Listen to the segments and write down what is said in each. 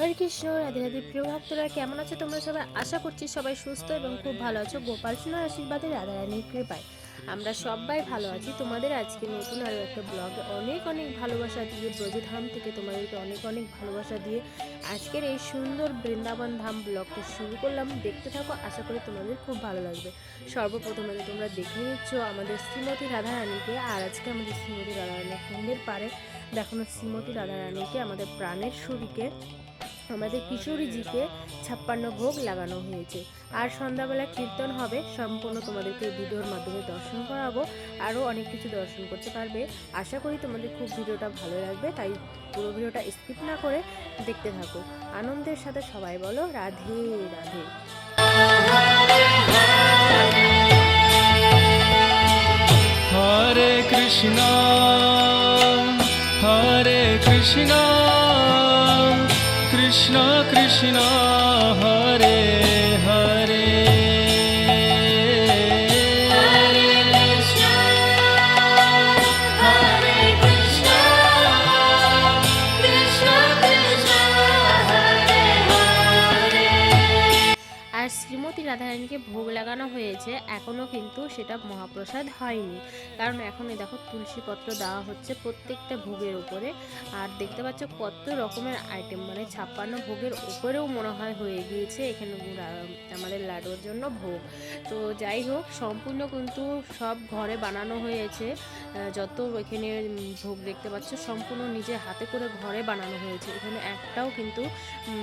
হরে কৃষ্ণ, রাধে রাধে প্রিয় ভক্তরা, কেমন আছো তোমরা সবাই? আশা করছি সবাই সুস্থ এবং খুব ভালো আছো। গোপাল সোনার আশীর্বাদে রাধা রানীর কৃপায়। আমরা সবাই ভালো আছি। তোমাদের আজকে নতুন আরও একটা ব্লগে অনেক অনেক ভালোবাসা দিয়ে, ব্রজধাম থেকে তোমাদেরকে অনেক অনেক ভালোবাসা দিয়ে আজকের এই সুন্দর বৃন্দাবন ধাম ব্লগটা শুরু করলাম। দেখতে থাকো, আশা করি তোমাদের খুব ভালো লাগবে। সর্বপ্রথমে তোমরা দেখে নিচ্ছ আমাদের শ্রীমতী রাধারানীকে আর আজকে আমাদের শ্রীমতী রাধারানী কুণ্ডের পারে দেখানো শ্রীমতী রাধারানীকে আমাদের প্রাণের সুরীকে। আমাদের কিশোরীজিকে ছাপ্পান্ন ভোগ লাগানো হয়েছে। আর সন্ধ্যাবেলা কীর্তন হবে, সম্পূর্ণ তোমাদেরকে ভিডিওর মাধ্যমে দর্শন করাবো। আরও অনেক কিছু দর্শন করতে পারবে। আশা করি তোমাদের খুব ভিডিওটা ভালো লাগবে, তাই পুরো ভিডিওটা স্কিপ না করে দেখতে থাকো। আনন্দের সাথে সবাই বলো, রাধে রাধে। হরে কৃষ্ণ হরে কৃষ্ণ। কৃষ্ণ কৃষ্ণ লাগানো হয়েছে এখনও কিন্তু সেটা মহাপ্রসাদ হয়নি। কারণ এখন এই দেখো তুলসী পত্র দেওয়া হচ্ছে প্রত্যেকটা ভোগের উপরে। আর দেখতে পাচ্ছ কত রকমের আইটেম মানে ছাপ্পান্ন ভোগের উপরেও মনে হয় হয়ে গিয়েছে এখানে আমাদের লাডুর জন্য ভোগ। তো যাই হোক, সম্পূর্ণ কিন্তু সব ঘরে বানানো হয়েছে। যত এখানে ভোগ দেখতে পাচ্ছ সম্পূর্ণ নিজে হাতে করে ঘরে বানানো হয়েছে। এখানে একটাও কিন্তু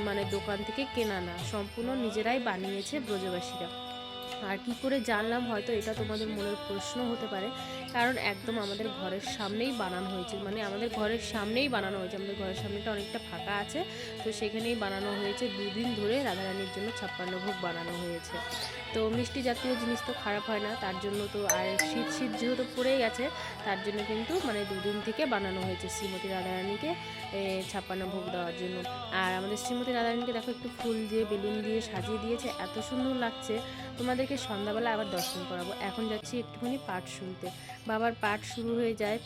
মানে দোকান থেকে কেনা না, সম্পূর্ণ নিজেরাই বানিয়েছে ব্রজবাসীরা। আর কি করে জানলাম হয়তো এটা তোমাদের মনের প্রশ্ন হতে পারে। কারণ একদম আমাদের ঘরের সামনেই বানানো হয়েছে। মানে আমাদের ঘরের সামনেই বানানো হয়েছে। আমাদের ঘরের সামনেটা অনেকটা ফাঁকা আছে। তো সেখানেই বানানো হয়েছে। দুদিন ধরে রাধারানীর জন্য ছাপ্পান্ন ভোগ বানানো হয়েছে। তো মিষ্টি জাতীয় জিনিস তো খারাপ হয় না। তার জন্য তো আর শীত শীত যেহেতু পড়ে গেছে, তার জন্য কিন্তু মানে দুদিন থেকে বানানো হয়েছে শ্রীমতী রাধারানীকে ছাপ্পান্ন ভোগ দেওয়ার জন্য। আর আমাদের শ্রীমতী রাধারানীকে দেখো একটু ফুল দিয়ে, বেলুন দিয়ে সাজিয়ে দিয়েছে। এত সুন্দর লাগছে। তোমাদেরকে সন্ধ্যাবেলা আবার দর্শন করাবো। এখন যাচ্ছি একটুখানি পাঠ শুনতে। বাবার পাঠ শুরু হয়ে যায়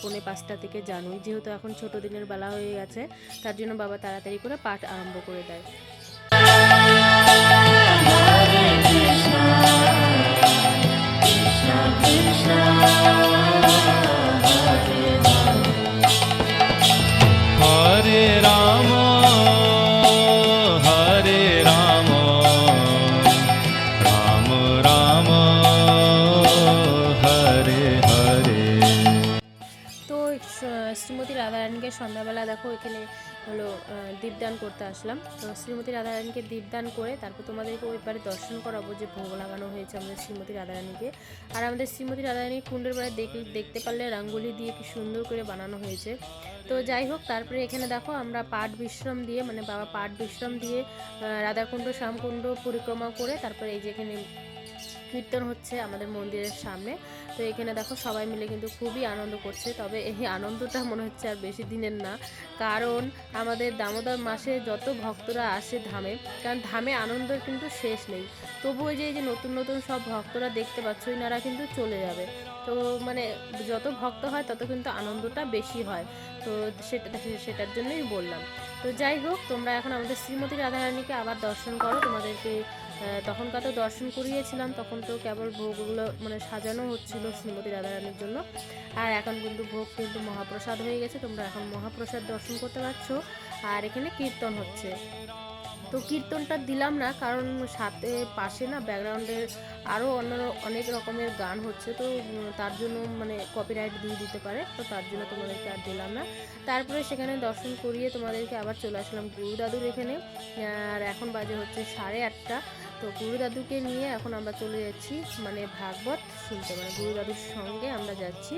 পৌনে পাঁচটা থেকে জানুই। যেহেতু এখন ছোট দিনের বেলা হয়ে গেছে, তার জন্য বাবা তাড়াতাড়ি করে পাঠ আরম্ভ করে দেয়। হরে শ্রীমতী রাধারানীকে সন্ধ্যাবেলা দেখো এখানে হলো দীপদান করতে আসলাম। তো শ্রীমতী রাধারানীকে দীপদান করে তারপর তোমাদেরকে ওই পারে দর্শন করাবো যে ভোগ লাগানো হয়েছে আমাদের শ্রীমতী রাধারানীকে। আর আমাদের শ্রীমতী রাধারানীর কুণ্ডের পাড়ে দেখ- দেখতে পারলে রাঙ্গুলি দিয়ে কি সুন্দর করে বানানো হয়েছে। তো যাই হোক, তারপরে এখানে দেখো আমরা পাট বিশ্রাম দিয়ে মানে বাবা পাট বিশ্রাম দিয়ে রাধাকুণ্ড, শ্যামকুণ্ড পরিক্রমা করে তারপরে এই যে এখানে কীর্তন হচ্ছে আমাদের মন্দিরের সামনে। তো এখানে দেখো সবাই মিলে কিন্তু খুবই আনন্দ করছে। তবে এই আনন্দটা মনে হচ্ছে আর বেশি দিনের না। কারণ আমাদের দামোদর মাসে যত ভক্তরা আসে ধামে, কারণ ধামে আনন্দের কিন্তু শেষ নেই। তবু ওই যে, এই যে নতুন নতুন সব ভক্তরা দেখতে পাচ্ছ, ইনারা কিন্তু চলে যাবে। তো মানে যত ভক্ত হয়, তত কিন্তু আনন্দটা বেশি হয়। তো সেটা, সেটার জন্যই বললাম। তো যাই হোক, তোমরা এখন আমাদের শ্রীমতী রাধারানীকে আবার দর্শন করো। তোমাদেরকে তখনকার তো দর্শন করিয়েছিলাম, তখন তো কেবল ভোগগুলো মানে সাজানো হচ্ছিল শ্রীমতী রাধারানীর জন্য। আর এখন কিন্তু ভোগ কিন্তু মহাপ্রসাদ হয়ে গেছে, তোমরা এখন মহাপ্রসাদ দর্শন করতে পারছ। আর এখানে কীর্তন হচ্ছে। তো কীর্তনটা দিলাম না, কারণ সাথে পাশে না ব্যাকগ্রাউন্ডের আরও অন্য অনেক রকমের গান হচ্ছে, তো তার জন্য মানে কপিরাইট দিয়ে দিতে পারে, তো তার জন্য তোমাদেরকে আর দিলাম না। তারপরে সেখানে দর্শন করিয়ে তোমাদেরকে আবার চলে আসলাম গুরু দাদুর এখানে। আর এখন বাজে হচ্ছে সাড়ে আটটা। তো গুরু দাদুকে নিয়ে এখন আমরা চলে যাচ্ছি মানে ভাগবত শুনতে। মানে গুরু দাদুর সঙ্গে আমরা যাচ্ছি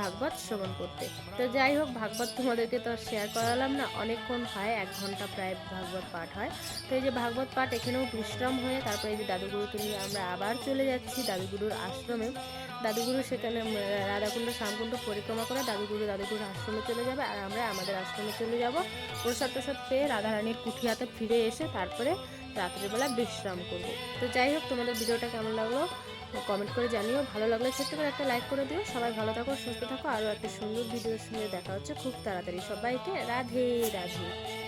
ভাগবত শ্রবণ করতে। তো যাই হোক, ভাগবত তোমাদেরকে তো শেয়ার করালাম না। অনেকক্ষণ হয়, এক ঘণ্টা প্রায় ভাগবত পাঠ হয়। তো এই যে ভাগবত পাঠ এখানেও বিশ্রাম হয়ে তারপরে এই যে দাদুগুরুকে নিয়ে আমরা আবার চলে যাচ্ছি দাদুগুরুর আশ্রমে। দাদুগুরু সেখানে রাধাকুণ্ড শ্যামকুণ্ড পরিক্রমা করে দাদুগুরু দাদুগুরুর আশ্রমে চলে যাবে আর আমরা আমাদের আশ্রমে চলে যাব। প্রসাদ প্রসাদ পেয়ে রাধারানীর কুঠিয়াতে ফিরে এসে তারপরে রাত্রিবেলা বিশ্রাম করব। তো যাই হোক, তোমাদের ভিডিওটা কেমন লাগল কমেন্ট করে জানিও। ভালো লাগলে ছোট্ট করে একটা লাইক করে দিও। সবাই ভালো থাকো, সুস্থ থাকো। আরও একটা সুন্দর ভিডিওর সঙ্গে দেখা হচ্ছে খুব তাড়াতাড়ি। সবাইকে রাধে রাধে।